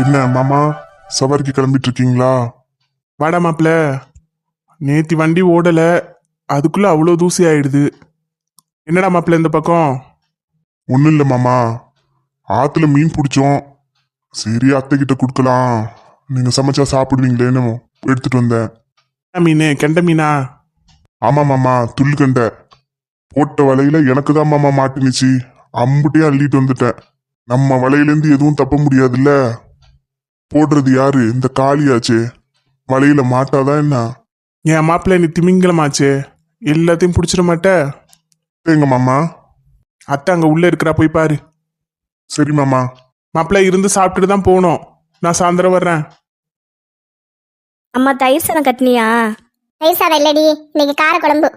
என்ன மாமா? சவாரிக்கு கிளம்பிட்டு இருக்கீங்களா வாடா மாப்ள நேத்தி வண்டி ஓடல. அதுக்குள்ள அவ்வளோ தூசி ஆயிடுது. என்னடா மாப்ள இந்த பக்கம்? ஒன்றும் இல்லை மாமா. ஆத்துல மீன் பிடிச்சோம். சரி அத்தை கிட்ட கொடுக்கலாம். நீங்க சமைச்சா சாப்பிடுவீங்களேன்னு எடுத்துட்டு வந்தேன். என்ன மீன்? கெண்ட மீனா? ஆமா மாமா. துள்ளுக்கண்டை போட்ட வலையில எனக்கு தான் மாமா மாட்டுனுச்சு. அம்புட்டையும் அள்ளிட்டு வந்துட்டேன். நம்ம வலையிலேருந்து எதுவும் தப்ப முடியாதுல்ல. போடுறது யாரு? இந்த காளியாச்சே. வலையில மாட்டாதான் என்ன? என் மாப்பிள்ள நீ திமிங்கலமாச்சே. எல்லாத்தையும் பிடிச்சிட மாட்ட? எங்க மாமா? அத்தை அங்க உள்ள இருக்கிறா போய் பாரு. சரி மாமா. மாப்பிள்ள இருந்து சாப்பிட்டுட்டு தான் போகணும். நான் சாயந்தரம் வர்றேன். அம்மா தயிர் சாதம் கட்டினியா? தயிர் சாதம் இல்லடி. இன்னைக்கு கார குழம்பு.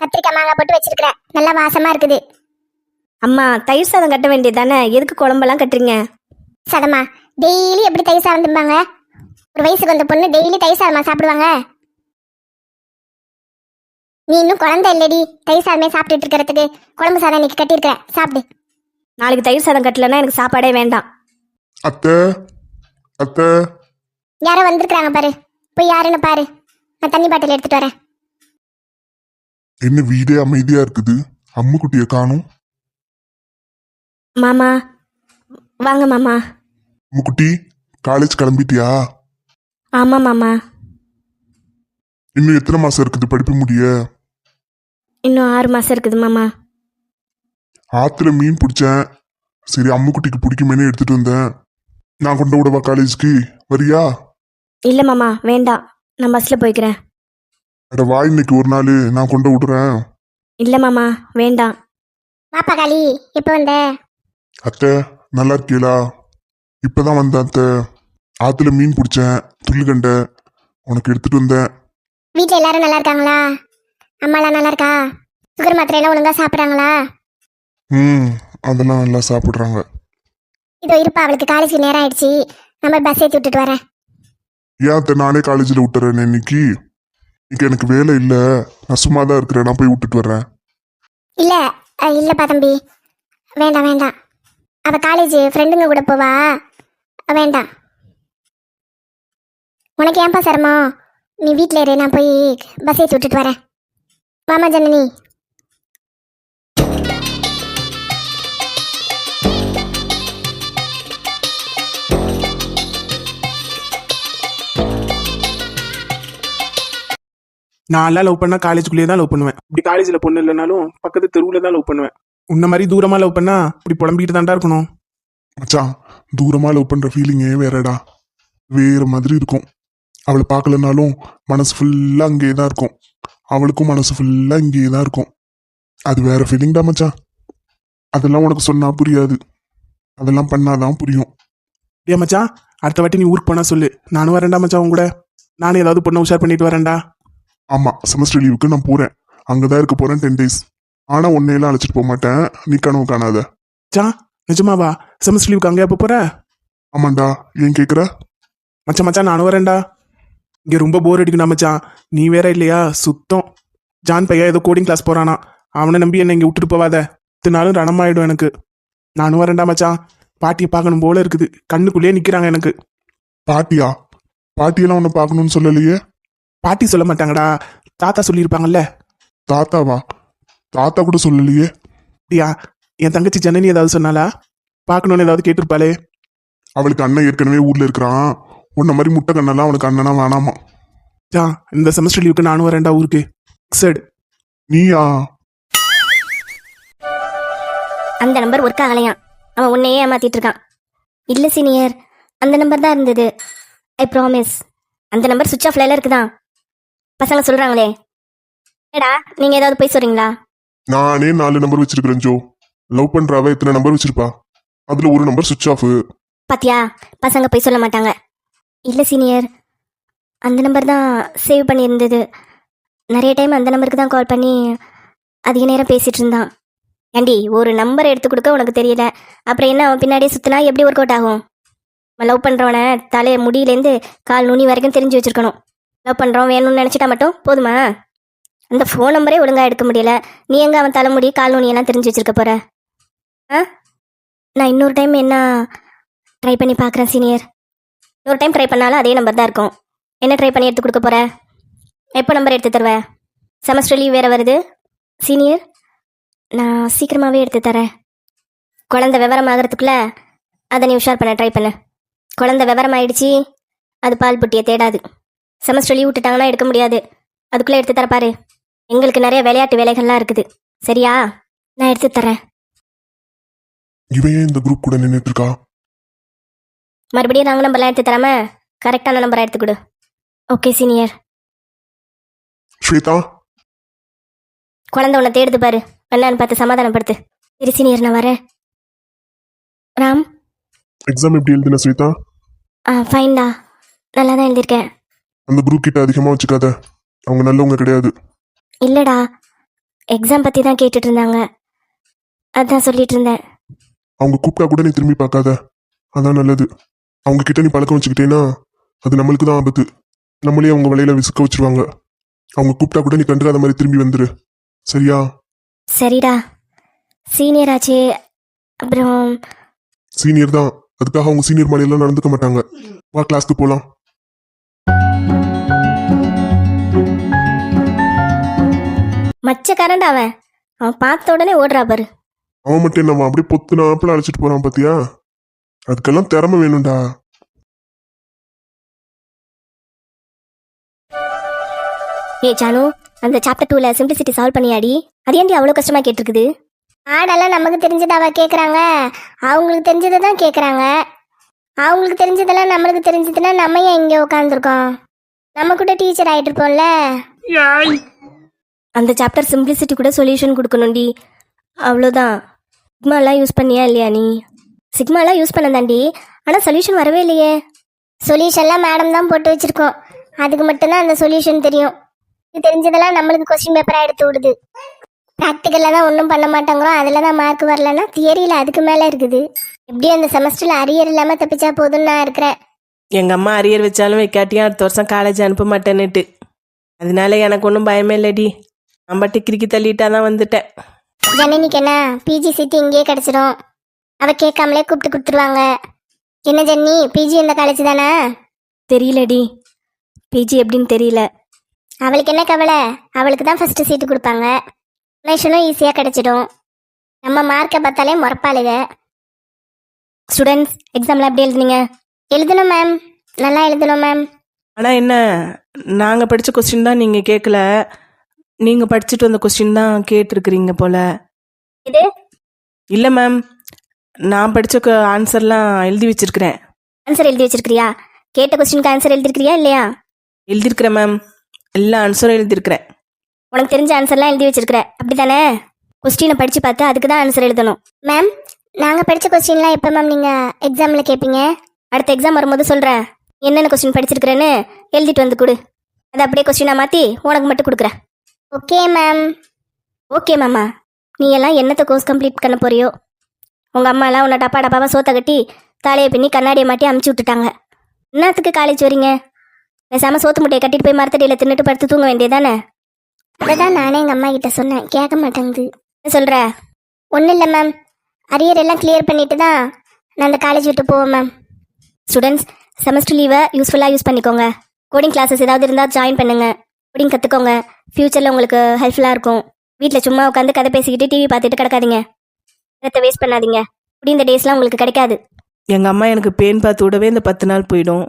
கத்திரிக்காய் மாங்காய் போட்டு வச்சிருக்கிறேன். நல்லா வாசமா இருக்குது. அம்மா தயிர் சாதம் கட்ட வேண்டியது தானே? எதுக்கு குழம்பெல்லாம் கட்டுறீங்க? சதமா? டெய்லி எப்படி தயிர் சாதம் திம்பாங்க? ஒரு வயசுக்கு வந்த பொண்ணு டெய்லி தயிர் சாதமா சாப்பிடுவாங்க? நீ இன்னும் குழந்தை இல்லடி தயிர் சாதமே சாப்பிட்டுட்டு இருக்கிறதுக்கு. குழம்பு சாதம் இன்னைக்கு கட்டியிருக்கிற சாப்பிடு. நாளைக்கு தயிர் சாதம் கட்டலன்னா எனக்கு சாப்பாடே வேண்டாம். அத்தை அத்தை. யாரோ வந்திருக்கிறாங்க பாரு. போய் யாருன்னு பாரு. நான் தண்ணி பாட்டில் எடுத்துட்டு வரேன். என்ன வீடே அமைதியா இருக்குது? அம்முக்குட்டிய காணும். மாமா வாங்க மாமா. அம்முக்குட்டி காலேஜ் கிளம்பிட்டியா? ஆமா மாமா. இன்னும் எத்தனை மாசம் இருக்குது படிப்பு முடிய? இன்னும் ஆறு மாசம் இருக்குது மாமா. ஆத்துல மீன் பிடிச்சேன். சரி அம்முக்குட்டிக்கு பிடிக்குமேனு எடுத்துட்டு வந்தேன். நான் கொண்டு விடவா காலேஜுக்கு வரியா? இல்ல மாமா வேண்டாம். நான் பஸ்ல போய்க்கிறேன். அட வா இன்னைக்கு ஒரு நாள். நான் கொண்டு விடுறேன். இல்ல மாமா வேண்டாம். பாப்பா காளி. எப்போ வந்த? அத்தை நல்லா இருக்கீங்களா இப்பதான் வந்தேன் அத்தை. ஆத்துல மீன் பிடிச்சேன் துள்ளுகண்டை உனக்கு எடுத்துட்டு வந்தேன். வீட்டில் எல்லாரும் நல்லா இருக்காங்களா? அம்மாலாம் நல்லா இருக்கா? சுகர் மாத்திரையெல்லாம் ஒழுங்கா சாப்பிட்றாங்களா? ம் அதெல்லாம் நல்லா சாப்பிட்றாங்க. இதோ இருப்பா அவளுக்கு காலேஜுக்கு நேரம் ஆயிடுச்சு. நம்ம பஸ் ஏற்றி விட்டுட்டு வரேன். ஏன் அத்தை நானே காலேஜில் விட்டுறேன் இன்னைக்கு? இன்னைக்கு எனக்கு வேலை இல்லை. நான் சும்மா தான் இருக்கிறேன். நான் போய் விட்டுட்டு வர்றேன். இல்லை இல்லைப்பா தம்பி. வேண்டாம் வேண்டாம். அவள் காலேஜ் ஃப்ரெண்டுங்க கூட போவா. வேண்டாம். உனக்கு ஏன்பா சிரமம்? நீ வீட்டில் இரு நான் போய் பஸ் ஏற்றி விட்டுட்டு வரேன். வாமா ஜனனி நான்லாம் லவ் பண்ணா காலேஜுக்குள்ளேயே தான் லவ் பண்ணுவேன். இப்படி காலேஜில் பொண்ணு இல்லைனாலும் பக்கத்து தெருவில் தான் லவ் பண்ணுவேன். உன்ன மாதிரி தூரமாக லவ் பண்ணா இப்படி புலம்பிக்கிட்டு தான்டா இருக்கணும். மச்சான் தூரமா லவ் பண்ற ஃபீலிங்கே வேறடா. வேற மாதிரி இருக்கும். அவளை பார்க்கலனாலும் மனசு ஃபுல்லா அங்கேயே தான் இருக்கும். அவளுக்கும் மனசு ஃபுல்லா இங்கேயே தான் இருக்கும். அது வேற ஃபீலிங்டா மச்சான் அதெல்லாம் உனக்கு சொன்னா புரியாது. அதெல்லாம் பண்ணாதான் புரியும். ஏ மச்சான் அடுத்த வாட்டி நீ ஊருக்கு போனா சொல்லு. நானும் வரேன்டா மச்சான் உன் கூட. நானும் ஏதாவது பொண்ணை உஷார் பண்ணிட்டு வரேன்டா. ஆமா செமஸ்டர் லீவுக்கு நான் போறேன். அங்கதான் இருக்க போறேன் டென் டேஸ் ஆனா உன்னையெல்லாம் அழைச்சிட்டு போக மாட்டேன். நீ கனவு காணாத. மச்சான் நிஜமாவா? செமஸ்டர் லீவுக்கு அங்கே எப்போ போற? ஆமாண்டா. ஏன் கேக்குற? மச்சான் மச்சான் நானும் வரேன்டா. இங்கே ரொம்ப போர் அடிக்கணும் மச்சான். நீ வேற இல்லையா? சுத்தம். ஜான் பையன் ஏதோ கோடிங் கிளாஸ் போறானா. அவனை நம்பி என்னை இங்கே விட்டுட்டு போவாத. இத்தனை நாளும் ரணமாயிடும் எனக்கு. நானும் வரேன்டா மச்சான். பாட்டியை பார்க்கணும் போல இருக்குது. கண்ணுக்குள்ளேயே நிற்கிறாங்க எனக்கு. பாட்டியா? பாட்டியெல்லாம் உன்னை பார்க்கணும்னு சொல்லலையே? பாட்டி சொல்ல மாட்டாங்கடா. தாத்தா சொல்லியிருப்பாங்கல்ல. தாத்தாவா? தாத்தா கூட சொல்லலையே? அப்படியா? என் தங்கச்சி ஜனனி ஏதாவது சொன்னாலா பார்க்கணுன்னு ஏதாவது கேட்டிருப்பாளே. அவளுக்கு அண்ணன் ஏற்கனவே ஊர்ல இருக்கிறான். உன்ன மாதிரி முட்டை கண்ணெல்லாம் அவனுக்கு அண்ணனா வேணாமா? ஜா இந்த செமஸ்டர் லீவுக்கு நானும் வரேன்டா ஊருக்கு. ஃபிக்ஸட் நீயா? அந்த நம்பர் ஒர்க் ஆகலையாம் அவன் உன்னையே ஏமாத்திட்டு இருக்கான். இல்ல சீனியர் அந்த நம்பர் தான் இருந்தது. ஐ ப்ராமிஸ் அந்த நம்பர் சுவிட்ச் ஆஃப்ல இருக்குதான். பசங்க சொல்றாங்களே. ஏடா நீங்க ஏதாவது போய் சொல்றீங்களா? நானே நாலு நம்பர் வச்சிருக்கிறேன் ஜோ. லவ் பண்றாவ? எத்தனை நம்பர் வச்சிருப்பா. அதுல ஒரு நம்பர் சுவிட்ச் ஆஃப் பாத்தியா? பசங்க போய் சொல்ல மாட்டாங்க. இல்ல சீனியர் அந்த நம்பர் தான் சேவ் பண்ணியிருந்தது. நிறைய டைம் அந்த நம்பருக்கு தான் கால் பண்ணி அதிக நேரம் பேசிட்டு இருந்தான். ஏண்டி ஒரு நம்பர் எடுத்து கொடுக்க உனக்கு தெரியல. அப்புறம் என்ன அவன் பின்னாடியே சுத்தினா எப்படி ஒர்க் அவுட் ஆகும் லவ் பண்றவனை தலைய முடியிலேருந்து கால் நுனி வரைக்கும் தெரிஞ்சு வச்சிருக்கணும். லவ் பண்றோம் வேணும்னு நினைச்சிட்டா மட்டும் போதுமா? அந்த ஃபோன் நம்பரே ஒழுங்காக எடுக்க முடியல. நீ எங்கே அவன் தலைமுடி கால் நுனியெல்லாம் தெரிஞ்சு வச்சிருக்க போகிற நான் இன்னொரு டைம் என்ன ட்ரை பண்ணி பார்க்குறேன் சீனியர் இன்னொரு டைம் ட்ரை பண்ணாலும் அதே நம்பர் தான் இருக்கும். என்ன ட்ரை பண்ணி எடுத்து கொடுக்க போகிற எப்போ நம்பர் எடுத்து தருவ? செமஸ்டர் லீவ் வேறு வருது. சீனியர் நான் சீக்கிரமாகவே எடுத்து தரேன். குழந்த விவரம் ஆகிறதுக்குள்ளே அதை நீ உஷார் பண்ண ட்ரை பண்ணு. குழந்த விவரம் ஆயிடுச்சு அது பால் புட்டியை தேடாது. செமஸ்டர் லீவ் விட்டுட்டாங்கன்னா எடுக்க முடியாது. அதுக்குள்ளே எடுத்து தரப்பாரு பாரு. எங்களுக்கு நிறைய விளையாட்டு வேலைகள்லாம் இருக்குது. சரியா? நான் எடுத்து தரேன். இவன் ஏன் இந்த குரூப் கூட நின்றுட்டு இருக்கா மறுபடியும் நாங்கள் நம்பர்லாம் எடுத்து தராம கரெக்டான நம்பரை எடுத்து கொடு. Okay senior Swetha? குழந்தை உன்னை தேடுது பாரு. என்னன்னு பார்த்து சமாதானப்படுத்து. சரி சீனியர் நான் வரேன். ராம்? எக்ஸாம் எப்படி எழுதின ஸ்வேதா? ஆ ஃபைன்டா நல்லா தான் எழுதியிருக்கேன். அந்த குரூப் கிட்ட அதிகமா வச்சுக்காத. அவங்க நல்லவங்க கிடையாது. இல்லைடா. எக்ஸாம் பற்றி தான் கேட்டுட்டு இருந்தாங்க. அதான் சொல்லிட்டு இருந்தேன். அவங்க கூப்பிட்டா கூட நீ திரும்பி பார்க்காத. அதான் நல்லது. அவங்க கிட்ட நீ பழக்கம் வச்சுக்கிட்டேன்னா அது நம்மளுக்கு தான் ஆபத்து. நம்மளே அவங்க வலையில விசுக்க வச்சிருவாங்க. அவங்க கூப்பிட்டா கூட நீ கண்டுக்காத மாதிரி திரும்பி வந்துரு. சரியா? சரிடா. சீனியர் ஆச்சே. அப்புறம் சீனியர் தான். அதுக்காக அவங்க சீனியர் மாதிரியெல்லாம் நடந்துக்க மாட்டாங்க. வா கிளாஸ்க்கு போலாம். மச்சக்காரன்டா அவன். அவன் பார்த்த உடனே ஓடுறா பாரு. அவன் மட்டும் என்னவா அப்படியே பொத்து நாப்பில் அழைச்சிட்டு போறான் பாத்தியா? அதுக்கெல்லாம் திறமை வேணும்டா. ஏ ஜானு அந்த சாப்டர் டூவில் சிம்பிளிசிட்டி சால்வ் பண்ணியாடி. அது ஏன்டி அவ்வளோ கஷ்டமாக கேட்டிருக்குது? ஆடெல்லாம் நமக்கு தெரிஞ்சதாவா கேட்குறாங்க அவங்களுக்கு தெரிஞ்சதை தான் கேட்குறாங்க அவங்களுக்கு தெரிஞ்சதெல்லாம் நம்மளுக்கு தெரிஞ்சதுன்னா நம்ம ஏன் இங்கே உட்காந்துருக்கோம் நம்ம கூட டீச்சர் ஆகிட்டு இருப்போம்ல. அந்த சாப்டர் சிம்பிளிசிட்டி கூட சொல்யூஷன் கொடுக்கணும்டி. அவ்வளோதான் சிக்மாலாம் யூஸ் பண்ணியா இல்லையா நீ? சிக்மாலாம் யூஸ் பண்ணதாண்டி ஆனால் சொல்யூஷன் வரவே இல்லையே. சொல்யூஷன்லாம் மேடம் தான் போட்டு வச்சிருக்கோம். அதுக்கு மட்டும்தான் அந்த சொல்யூஷன் தெரியும். இது தெரிஞ்சதெல்லாம் நம்மளுக்கு கொஸ்டின் பேப்பராக எடுத்து விடுது. ப்ராக்டிக்கலில் தான் ஒன்றும் பண்ண மாட்டாங்கிறோம் அதில் தான் மார்க் வரலன்னா தியரியில் அதுக்கு மேலே இருக்குது. எப்படியும் அந்த செமஸ்டரில் அரியர் இல்லாமல் தப்பிச்சா போதும்னு நான் இருக்கிறேன். எங்கள் அம்மா அரியர் வச்சாலும் வைக்காட்டியும் அடுத்த வருஷம் காலேஜ் அனுப்ப மாட்டேன்னுட்டு. அதனால எனக்கு ஒன்றும் பயமே இல்லடி. நான் பாட்டு கிறுக்கி தள்ளிட்டா தான் வந்துட்டேன். ஜனனிக்கு என்ன பிஜி சீட்டு இங்கேயே கிடச்சிரும். அவள் கேட்காமலே கூப்பிட்டு கொடுத்துருவாங்க. என்ன ஜன்னி பிஜி இந்த காலேஜ் தானே? தெரியலடி. பிஜி எப்படின்னு தெரியல. அவளுக்கு என்ன கவலை? அவளுக்கு தான் ஃபஸ்ட்டு சீட்டு கொடுப்பாங்க. டொனேஷனும் ஈஸியாக கிடச்சிடும். நம்ம மார்க்கை பார்த்தாலே முறப்பாளுக. ஸ்டூடெண்ட்ஸ் எக்ஸாம்லாம் எப்படி எழுதுனீங்க? எழுதணும் மேம் நல்லா எழுதணும் மேம் ஆனால் என்ன நாங்கள் படித்த கொஸ்டின் தான் நீங்கள் கேட்கல. நீங்கள் படிச்சுட்டு வந்த கொஸ்டின் தான் கேட்டிருக்கிறீங்க போல. இது? இல்லை மேம் நான் படித்த ஆன்சர்லாம் எழுதி வச்சிருக்கிறேன். ஆன்சர் எழுதி வச்சிருக்கிறியா? கேட்ட கொஸ்டினுக்கு ஆன்சர் எழுதிருக்கிறியா இல்லையா? எழுதியிருக்கிறேன் மேம் எல்லா ஆன்சரும் எழுதியிருக்கிறேன் உனக்கு தெரிஞ்ச ஆன்சர்லாம் எழுதி வச்சிருக்கிற. அப்படிதானே கொஸ்டினை படித்து பார்த்து அதுக்கு தான் ஆன்சர் எழுதணும். மேம் நாங்கள் படித்த கொஸ்டின்லாம் எப்போ மேம் நீங்கள் எக்ஸாமில் கேட்பீங்க அடுத்த எக்ஸாம் வரும்போது சொல்கிறேன் என்னென்ன கொஸ்டின் படிச்சிருக்கிறேன்னு எழுதிட்டு வந்து கொடு. அதை அப்படியே கொஸ்டினாக மாற்றி உனக்கு மட்டும் கொடுக்குறேன். ஓகே மேம் ஓகே மாமா. நீ எல்லாம் என்னத்தை கோர்ஸ் கம்ப்ளீட் பண்ண போறியோ? உங்கள் அம்மாலாம் உன்னை டப்பா டப்பாவாக சோத்த கட்டி தலையை பின்னி கண்ணாடியை மாட்டி அமுச்சு விட்டுட்டாங்க. என்னத்துக்கு காலேஜ் வரீங்க பேசாமல் சோத்து முட்டையை கட்டிட்டு போய் மரத்தடியில் தின்னுட்டு படுத்து தூங்க வேண்டியதானே? அதை தான் நானே எங்கள் அம்மா கிட்ட சொன்னேன். கேட்க மாட்டேங்குது. என்ன சொல்கிற ஒன்றும் இல்லை மேம் அரியர் எல்லாம் கிளியர் பண்ணிட்டு தான் நான் அந்த காலேஜ் விட்டு போவேன் மேம் ஸ்டூடெண்ட்ஸ் செமஸ்டர் லீவை யூஸ்ஃபுல்லாக யூஸ் பண்ணிக்கோங்க. கோடிங் கிளாஸஸ் ஏதாவது இருந்தால் ஜாயின் பண்ணுங்க. கோடிங் கற்றுக்கோங்க ஃப்யூச்சரில் உங்களுக்கு ஹெல்ப்ஃபுல்லாக இருக்கும். வீட்டில் சும்மா உட்காந்து கதை பேசிக்கிட்டு டிவி பார்த்துட்டு கிடக்காதீங்க. நேரத்தை வேஸ்ட் பண்ணாதீங்க. இப்படி இந்த டேஸ்லாம் உங்களுக்கு கிடைக்காது. எங்கள் அம்மா எனக்கு பேன் பார்த்து விடவே இந்த பத்து நாள் போயிடும்.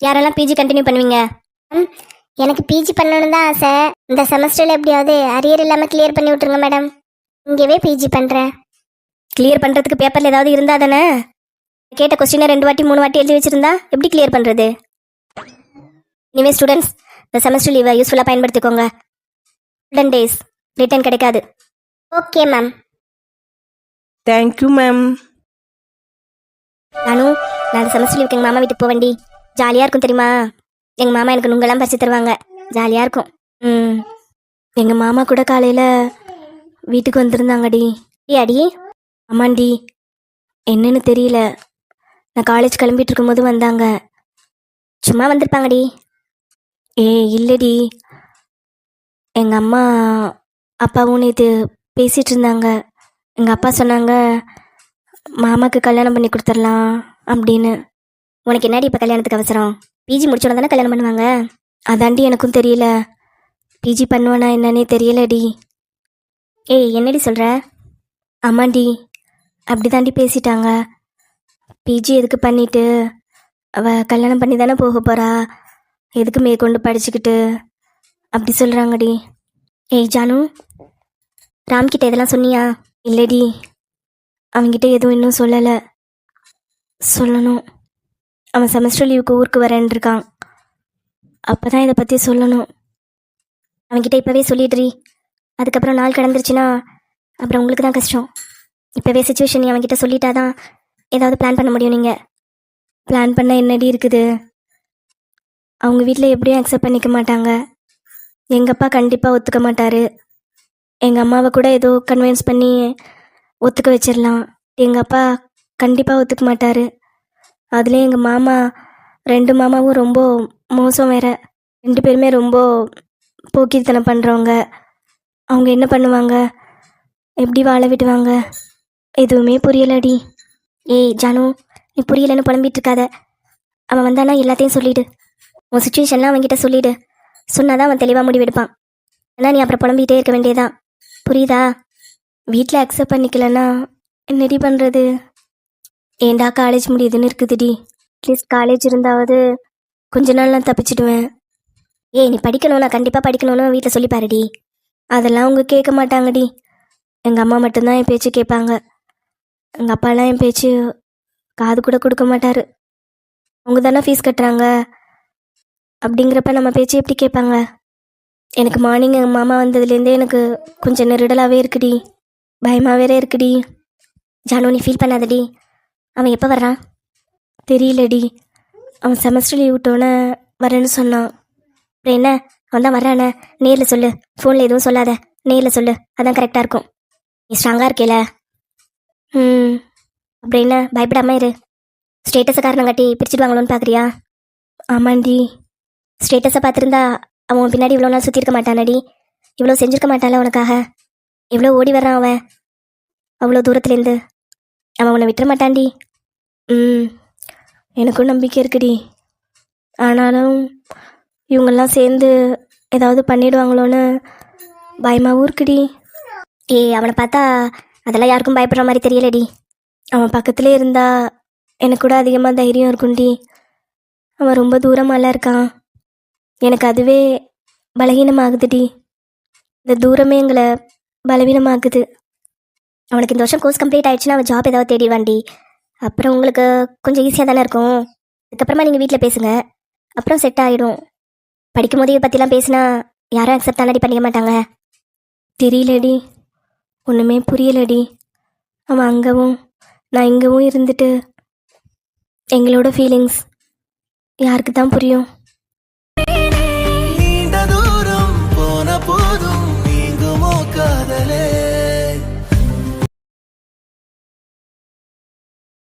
யாரெல்லாம் பிஜி கண்டினியூ பண்ணுவீங்க? எனக்கு பிஜி பண்ணணும்னு தான் ஆசை. இந்த செமஸ்டரில் எப்படியாவது அரியர் இல்லாமல் கிளியர் பண்ணி விட்ருங்க மேடம் இங்கேவே பிஜி பண்ணுறேன் கிளியர் பண்ணுறதுக்கு பேப்பரில் ஏதாவது இருந்தால் தானே? கேட்ட கொஸ்டினை ரெண்டு வாட்டி மூணு வாட்டி எழுதி வச்சிருந்தா எப்படி கிளியர் பண்ணுறது இனிமே ஸ்டூடெண்ட்ஸ் இந்த செமஸ்டர் லீவை யூஸ்ஃபுல்லாக பயன்படுத்திக்கோங்க. டென் டேஸ் ரிட்டர்ன் கிடைக்காது. Okay ma'am thank you ma'am நானும் நான் செமஸ்டர் லீவுக்கு எங்கள் மாமா வீட்டுக்கு போவேண்டி ஜாலியாக இருக்கும் தெரியுமா? எங்கள் மாமா எனக்கு நுங்கெல்லாம் பறிச்சு தருவாங்க. ஜாலியாக இருக்கும். ம். எங்கள் மாமா கூட காலையில் வீட்டுக்கு வந்திருந்தாங்கடி. ஏ அடி. ஆமாண்டி. என்னன்னு தெரியல. நான் காலேஜ் கிளம்பிட்டு இருக்கும்போது வந்தாங்க. சும்மா வந்திருப்பாங்கடி. ஏ இல்லடி. எங்கள் அம்மா அப்பாவும் நேற்று பேசிகிட்டு இருந்தாங்க எங்கள் அப்பா சொன்னாங்க மாமாக்கு கல்யாணம் பண்ணி கொடுத்துடலாம் அப்படின்னு. உனக்கு என்னடி இப்போ கல்யாணத்துக்கு அவசரம்? பிஜி முடிச்சோட தானே கல்யாணம் பண்ணுவாங்க? அதாண்டி எனக்கும் தெரியல. பிஜி பண்ணுவேனா என்னன்னே தெரியலடி. ஏய் என்னடி சொல்கிற ஆமாண்டி அப்படி தாண்டி பேசிட்டாங்க பிஜி எதுக்கு பண்ணிவிட்டு அவள் கல்யாணம் பண்ணி தானே போக போகிறா எதுக்கு மேற்கொண்டு படிச்சுக்கிட்டு? அப்படி சொல்கிறாங்கடி ஏய் ஜானு ராம்கிட்ட இதெல்லாம் சொன்னியா? இல்லடி. அவன்கிட்ட எதுவும் இன்னும் சொல்லலை. சொல்லணும். அவன் செமஸ்டர் லீவுக்கு ஊருக்கு வரேன் இருக்கான் அப்போ தான் இதை பற்றி சொல்லணும். அவன்கிட்ட இப்போவே சொல்லிடுறி. அதுக்கப்புறம் நாள் கடந்துருச்சுன்னா அப்புறம் உங்களுக்கு தான் கஷ்டம். இப்போவே சுச்சுவேஷன் நீ சொல்லிட்டா தான் ஏதாவது பிளான் பண்ண முடியும் நீங்கள் பிளான் பண்ண என்னடி இருக்குது? அவங்க வீட்டில் எப்படியும் அக்செப்ட் பண்ணிக்க மாட்டாங்க. எங்கள் அப்பா கண்டிப்பாக ஒத்துக்க மாட்டார். எங்கள் அம்மாவை கூட ஏதோ கன்வின்ஸ் பண்ணி ஒத்துக்க வச்சிடலாம் எங்கள் அப்பா கண்டிப்பாக ஒத்துக்க மாட்டார். அதுலேயும் எங்கள் மாமா ரெண்டு மாமாவும் ரொம்ப மோசம் வேற. ரெண்டு பேருமே ரொம்ப போக்கித்தனம் பண்ணுறவங்க அவங்க என்ன பண்ணுவாங்க? எப்படி வாழ விடுவாங்க? எதுவுமே புரியலடி. ஏய் ஜானு நீ புரியலன்னு புலம்பிட்டு இருக்காத. அவன் வந்தானா எல்லாத்தையும் சொல்லிவிடு உன் சுச்சுவேஷன்லாம் அவன்கிட்ட சொல்லிடு. சொன்னாதான் அவன் தெளிவாக முடிவெடுப்பான் ஆனால் நீ அப்புறம் புலம்பிகிட்டே இருக்க வேண்டியதான் புரியுதா? வீட்டில் அக்செப்ட் பண்ணிக்கலன்னா என்னடி பண்ணுறது ஏண்டா காலேஜ் முடியுதுன்னு இருக்குதுடி. அட்லீஸ்ட் காலேஜ் இருந்தாவது கொஞ்ச நாள் நான் தப்பிச்சிடுவேன். ஏய் நீ படிக்கணும். நான் கண்டிப்பாக படிக்கணும்னு வீட்டில் சொல்லி பாருடி அதெல்லாம் அவங்க கேட்க மாட்டாங்கடி. எங்கள் அம்மா மட்டும்தான் என் பேச்சு கேட்பாங்க. எங்கள் அப்பாலாம் என் பேச்சு காது கூட கொடுக்க மாட்டார். அவங்க தானே ஃபீஸ் கட்டுறாங்க. அப்படிங்கிறப்ப நம்ம பேச்சு எப்படி கேட்பாங்க? எனக்கு மார்னிங் எங்கள் மாமா வந்ததுலேருந்தே எனக்கு கொஞ்சம் நெருடலாகவே இருக்குடி. பயமாக வேற இருக்குடி. ஜானோ நீ ஃபீல் பண்ணாதடி. அவன் எப்போ வர்றான்? தெரியலடி. அவன் செமஸ்டர் லீவ் விட்டோன்னே வரேன்னு சொன்னான். அப்புறம் என்ன? அவன் தான் வர்றானே. நேரில் சொல்லு. ஃபோனில் எதுவும் சொல்லாத. நேரில் சொல்லு. அதான் கரெக்டாக இருக்கும். நீ ஸ்ட்ராங்காக இருக்கேல ம் அப்புறம் என்ன? பயப்படாமல் இரு. ஸ்டேட்டஸை காரணம் காட்டி பிரிச்சிடுவாங்களோன்னு பார்க்குறியா ஆமாண்டி. ஸ்டேட்டஸை பார்த்துருந்தா அவன் பின்னாடி இவ்வளோ நாள் சுற்றிருக்க மாட்டானடி. இவ்வளோ செஞ்சிருக்க மாட்டான்ல உனக்காக. எவ்வளோ ஓடி வர்றான் அவன். அவ்வளோ தூரத்துலேருந்து. அவன் உன்னை விட்டுற மாட்டான்டி. ம் எனக்கும் நம்பிக்கை இருக்குடி. ஆனாலும் இவங்கெல்லாம் சேர்ந்து ஏதாவது பண்ணிடுவாங்களோன்னு பயமாகவும் இருக்குடி. ஏய் அவனை பார்த்தா அதெல்லாம் யாருக்கும் பயப்படுற மாதிரி தெரியலடி. அவன் பக்கத்திலே இருந்தா எனக்கு கூட அதிகமாக தைரியம் இருக்கும்டி. அவன் ரொம்ப தூரமாலாம் இருக்கான். எனக்கு அதுவே பலகீனமாகுதுடி இந்த தூரமே எங்களை பலவீனமாகுது அவனுக்கு இந்த வருஷம் கோர்ஸ் கம்ப்ளீட் ஆயிடுச்சுன்னா அவன் ஜாப் ஏதாவது தேடிடுவான்டி அப்புறம் உங்களுக்கு கொஞ்சம் ஈஸியாக தானே இருக்கும். அதுக்கப்புறமா நீங்கள் வீட்டில் பேசுங்க. அப்புறம் செட் ஆகிடும் படிக்கும் போது இதை பற்றிலாம் பேசினா யாரும் அக்செப்ட் தானடி பண்ணிக்க மாட்டாங்க. தெரியலடி ஒன்றுமே புரியலடி அவன் அங்கவும் நான் இங்கவும் இருந்துட்டு எங்களோட ஃபீலிங்ஸ் யாருக்கு தான் புரியும்.